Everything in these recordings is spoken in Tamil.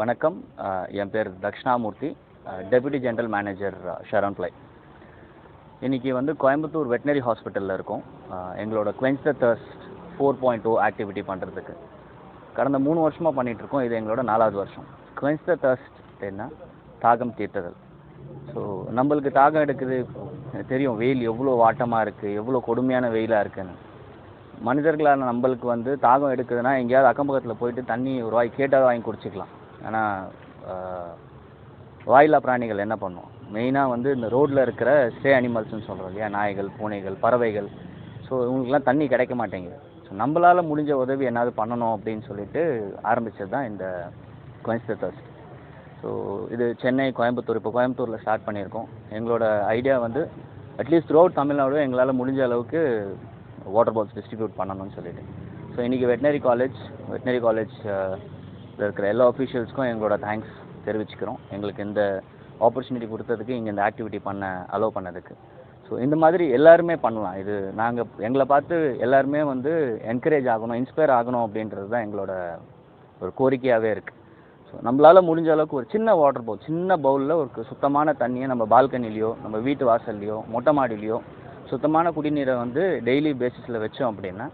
வணக்கம். என் பேர் Dakshinamurthy. Deputy general manager Sharan ஃப்ளை இன்னைக்கு வந்து கோயம்புத்தூர் வெட்டினரி ஹாஸ்பிட்டலில் இருக்கோம். எங்களோட quench the thirst four point two activity பண்ணுறதுக்கு கடந்த மூணு வருஷமாக பண்ணிகிட்ருக்கோம் இருக்கோம். இது எங்களோட நாலாவது வருஷம். குவென்ஸ் த தர்ஸ்ட் என்ன? தாகம் தீர்த்துதல் ஸோ நம்மளுக்கு தாகம் எடுக்குது. தெரியும் வெயில் எவ்வளோ வாட்டமாக இருக்குது எவ்வளோ கொடுமையான வெயிலாக இருக்குன்னு. மனிதர்களான நம்மளுக்கு வந்து தாகம் எடுக்குதுன்னா எங்கேயாவது அக்கம் பக்கத்தில் போயிட்டு தண்ணி ஒரு வாய் கேட்டால் வாங்கி குடிச்சிக்கலாம். ஆனால் வாயிலா பிராணிகள் என்ன பண்ணும்? மெயினாக வந்து இந்த ரோட்டில் இருக்கிற ஸ்டே அனிமல்ஸ்னு சொல்கிறோம் இல்லையா? நாய்கள் பூனைகள் பறவைகள். ஸோ இவங்களுக்குலாம் தண்ணி கிடைக்க மாட்டேங்குது. ஸோ நம்மளால் முடிஞ்ச உதவி என்னாவது பண்ணணும் அப்படின்னு சொல்லிட்டு ஆரம்பிச்சது தான் இந்த குவென்ஸ் ஸோ இது சென்னை கோயம்புத்தூர். இப்போ கோயம்புத்தூரில் ஸ்டார்ட் பண்ணியிருக்கோம். எங்களோட ஐடியா வந்து அட்லீஸ்ட் த்ரூ அவுட் தமிழ்நாடு எங்களால் முடிஞ்ச அளவுக்கு வாட்டர் பால்ஸ் டிஸ்ட்ரிபியூட் பண்ணணும்னு சொல்லிட்டு. ஸோ இன்றைக்கி வெட்டினரி காலேஜ் வெட்டினரி காலேஜ் இருக்கிற எல்லா அஃபீஷியல்ஸ்க்கும் எங்களோட தேங்க்ஸ் தெரிவிச்சுக்கிறோம். எங்களுக்கு இந்த ஆப்பர்ச்சுனிட்டி கொடுத்ததுக்கு இங்கே இந்த ஆக்டிவிட்டி பண்ண அலோவ் பண்ணதுக்கு. ஸோ இந்த மாதிரி எல்லாருமே பண்ணலாம். இது நாங்கள் எங்களை பார்த்து எல்லாருமே வந்து என்கரேஜ் ஆகணும் இன்ஸ்பயர் ஆகணும் அப்படின்றது தான் எங்களோட ஒரு கோரிக்கையாகவே இருக்குது ஸோ நம்மளால் முடிஞ்ச அளவுக்கு ஒரு சின்ன வாட்டர் பவுல் சின்ன பவுலில் ஒரு சுத்தமான தண்ணியை நம்ம பால்கனிலேயோ நம்ம வீட்டு வாசல்லையோ மொட்டை மாடிலேயோ சுத்தமான குடிநீரை வந்து டெய்லி பேசிஸில் வச்சோம் அப்படின்னா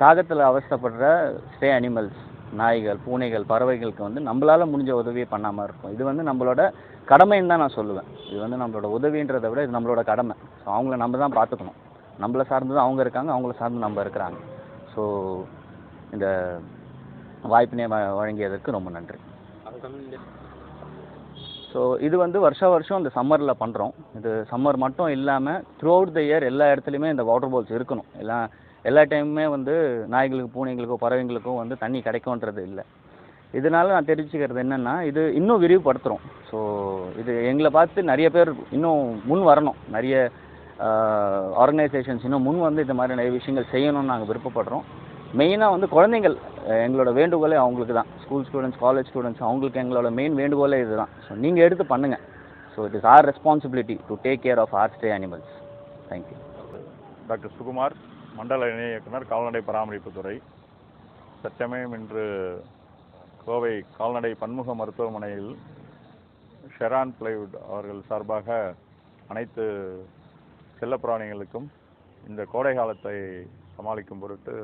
தாகத்தில் அவஸ்தப்படுற ஸ்டே அனிமல்ஸ் நாய்கள் பூனைகள் பறவைகளுக்கு வந்து நம்மளால் முடிஞ்ச உதவியை பண்ணாமல் இருக்கும். இது வந்து நம்மளோட கடமைன்னு தான் நான் சொல்லுவேன். இது வந்து நம்மளோட உதவின்றதை விட இது நம்மளோட கடமை. ஸோ அவங்கள நம்ம தான் பார்த்துக்கணும். நம்மளை சார்ந்து தான் அவங்க இருக்காங்க அவங்கள சார்ந்து நம்ம இருக்கிறாங்க. ஸோ இந்த வாய்ப்பினை வ- வழங்கியதற்கு ரொம்ப நன்றி. ஸோ இது வந்து வருஷா வருஷம் இந்த சம்மரில் பண்ணுறோம் இது சம்மர் மட்டும் இல்லாமல் த்ரூ அவுட் த இயர் எல்லா இடத்துலையுமே இந்த வாட்டர் பால்ஸ் இருக்கணும். எல்லாம் எல்லா டைமுமே வந்து நாய்களுக்கு பூனைகளுக்கோ பறவைங்களுக்கோ வந்து தண்ணி கிடைக்கும்ன்றது இல்லை. இதனால நான் தெரிஞ்சுக்கிறது என்னென்னா இது இன்னும் விரிவுபடுத்துகிறோம் ஸோ இது எங்களை பார்த்து நிறைய பேர் இன்னும் முன் வரணும். நிறைய ஆர்கனைசேஷன்ஸ் இன்னும் முன் வந்து இந்த மாதிரி நிறைய விஷயங்கள் செய்யணும்னு நாங்கள் விருப்பப்படுறோம். மெயினாக வந்து குழந்தைங்கள் எங்களோட வேண்டுகோளே அவங்களுக்கு தான். ஸ்கூல் ஸ்டூடெண்ட்ஸ் காலேஜ் ஸ்டூடெண்ட்ஸ் அவங்களுக்கு எங்களோட மெயின் வேண்டுகோளே இதுதான். ஸோ நீங்கள் எடுத்து பண்ணுங்கள் so it is our responsibility to take care of our stay animals thank you doctor Sukumar மண்டல இணை இயக்குனர் கால்நடை பராமரிப்புத்துறை. தற்சமயம் இன்று கோவை கால்நடை பன்முக மருத்துவமனையில் ஷெரான் பிளைவுட் அவர்கள் சார்பாக அனைத்து செல்லப்பிராணிகளுக்கும் இந்த கோடை காலத்தை சமாளிக்கும் பொருட்டு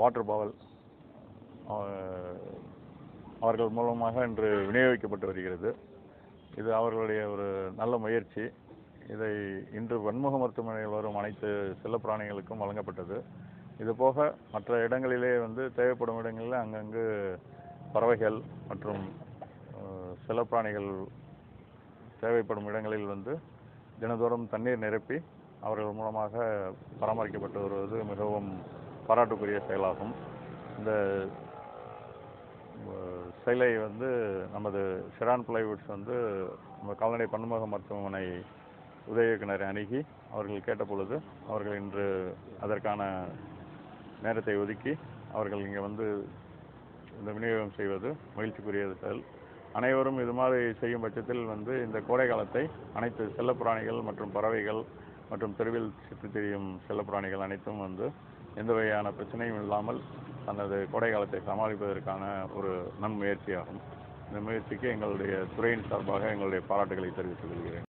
வாட்டர் பவல் அவர்கள் மூலமாக இன்று விநியோகிக்கப்பட்டு வருகிறது. இது அவர்களுடைய ஒரு நல்ல முயற்சி. இதை இன்று வன்முக மருத்துவமனையில் வரும் அனைத்து செல்லப்பிராணிகளுக்கும் வழங்கப்பட்டது. இது போக மற்ற இடங்களிலே வந்து தேவைப்படும் இடங்களில் அங்கங்கு பறவைகள் மற்றும் செல்லப்பிராணிகள் தேவைப்படும் இடங்களில் வந்து தினந்தோறும் தண்ணீர் நிரப்பி அவர்கள் மூலமாக பராமரிக்கப்பட்டு வருவது மிகவும் பாராட்டுக்குரிய செயலாகும். இந்த செயலை வந்து நமது ஷிரான் பிளைவுட்ஸ் வந்து நம்ம கால்நடை பன்முக மருத்துவமனை உதவி இயக்குனரை அணுகி அவர்கள் கேட்ட பொழுது அவர்கள் இன்று அதற்கான நேரத்தை ஒதுக்கி அவர்கள் இங்கே வந்து இந்த விநியோகம் செய்வது மகிழ்ச்சிக்குரிய செயல் அனைவரும் இது மாதிரி செய்யும் பட்சத்தில் வந்து இந்த கோடை காலத்தை அனைத்து செல்லப்பிராணிகள் மற்றும் பறவைகள் மற்றும் தெருவில் சுற்றித் திரியும் செல்லப்பிராணிகள் அனைத்தும் வந்து எந்த வகையான பிரச்சனையும் இல்லாமல் தனது கோடை காலத்தை சமாளிப்பதற்கான ஒரு நன்முயற்சியாகும். இந்த முயற்சிக்கு எங்களுடைய துறையின் சார்பாக எங்களுடைய பாராட்டுகளை தெரிவித்துக் கொள்கிறேன்.